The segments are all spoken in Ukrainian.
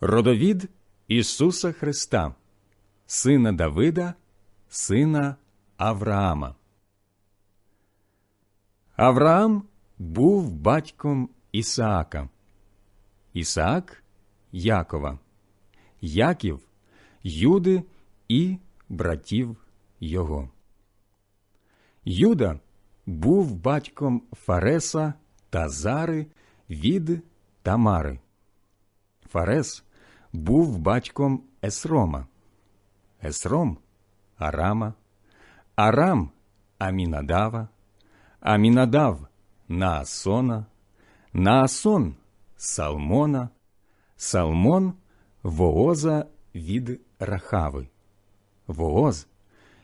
Родовід Ісуса Христа, сина Давида, сина Авраама. Авраам був батьком Ісаака, Ісаак Якова, Яків, Юди і братів його. Юда був батьком Фареса та Зари від Тамари. Фарес був батьком Есрома, Есром Арама, Арам Амінадава, Амінадав Наасона, Наасон Салмона, Салмон Вооза від Рахави, Вооз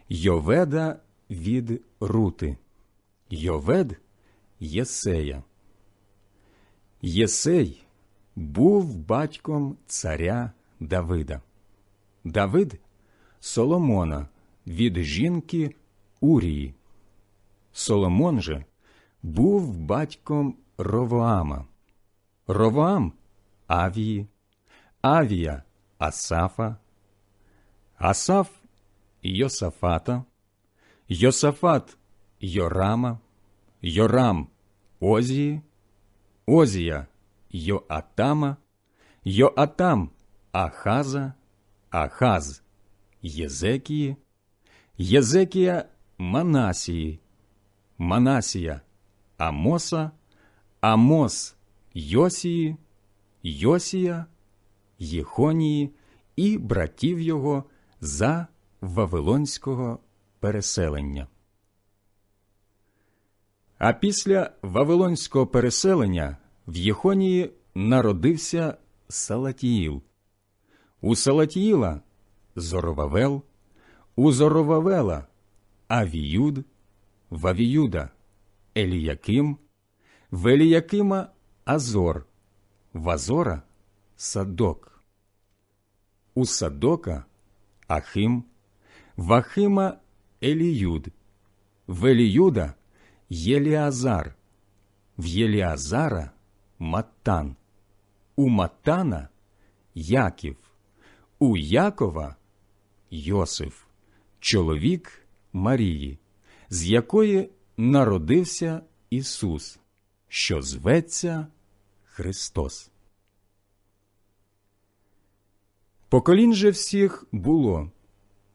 Йоведа від Рути, Йовед Єсея. Єсей був батьком царя Давида. Давид Соломона від жінки Урії. Соломон же був батьком Ровоама. Ровоам Авії, Авія Асафа, Асаф Йосафата, Йосафат Йорама, Йорам Озії, Озія Йоатама, Йоатам Ахаза, Ахаз Єзекії, Єзекія Манасії, Манасія Амоса, Амос Йосії, Йосія, Єхонії і братів його за Вавилонського переселення. А після Вавилонського переселення в Єхонії народився Салатіїл. У Салатіїла Зоровавел, у Зоровавела Авіюд, в Авіюда Еліяким, в Еліякима Азор, в Азора Садок, у Садока Ахим, в Ахима Еліюд, в Еліюда Єліазар, в Єліазара Маттан, у Маттана Яків, у Якова Йосиф, чоловік Марії, з якої народився Ісус, що зветься Христос. Поколінь же всіх було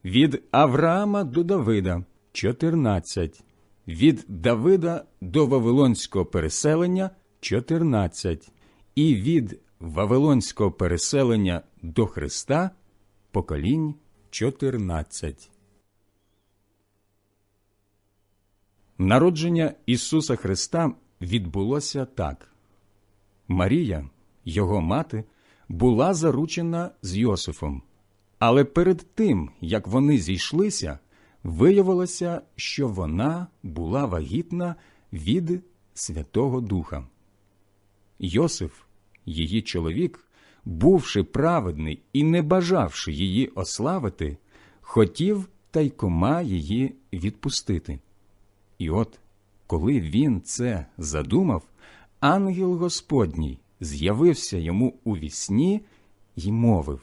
від Авраама до Давида чотирнадцять, від Давида до Вавилонського переселення чотирнадцять, і від Вавилонського переселення до Христа поколінь чотирнадцять. Народження Ісуса Христа відбулося так. Марія, його мати, була заручена з Йосифом, але перед тим, як вони зійшлися, виявилося, що вона була вагітна від Святого Духа. Йосиф, її чоловік, бувши праведний і не бажавши її ославити, хотів тайкома її відпустити. І от, коли він це задумав, ангел Господній з'явився йому у вісні й мовив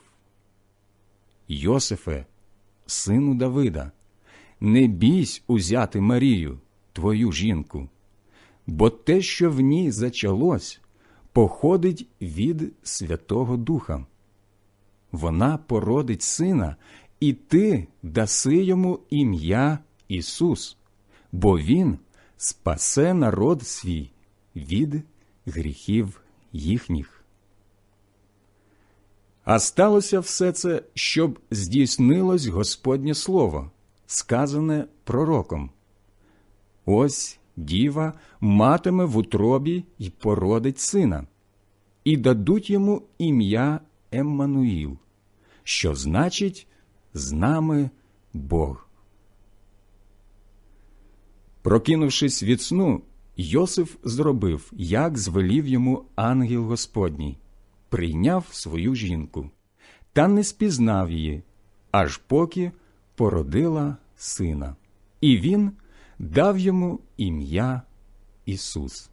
Йосифе, сину Давида, не бійсь узяти Марію, твою жінку, бо те, що в ній зачалось, походить від Святого Духа. Вона породить сина, і ти даси йому ім'я Ісус, бо Він спасе народ свій від гріхів їхніх. А сталося все це, щоб здійснилось Господнє Слово, сказане пророком. Ось діва матиме в утробі й породить сина, і дадуть йому ім'я Еммануїл, що значить з нами Бог. Прокинувшись від сну, Йосиф зробив, як звелів йому ангел Господній, прийняв свою жінку, та не спізнав її, аж поки породила сина, і він дав йому ім'я Ісус.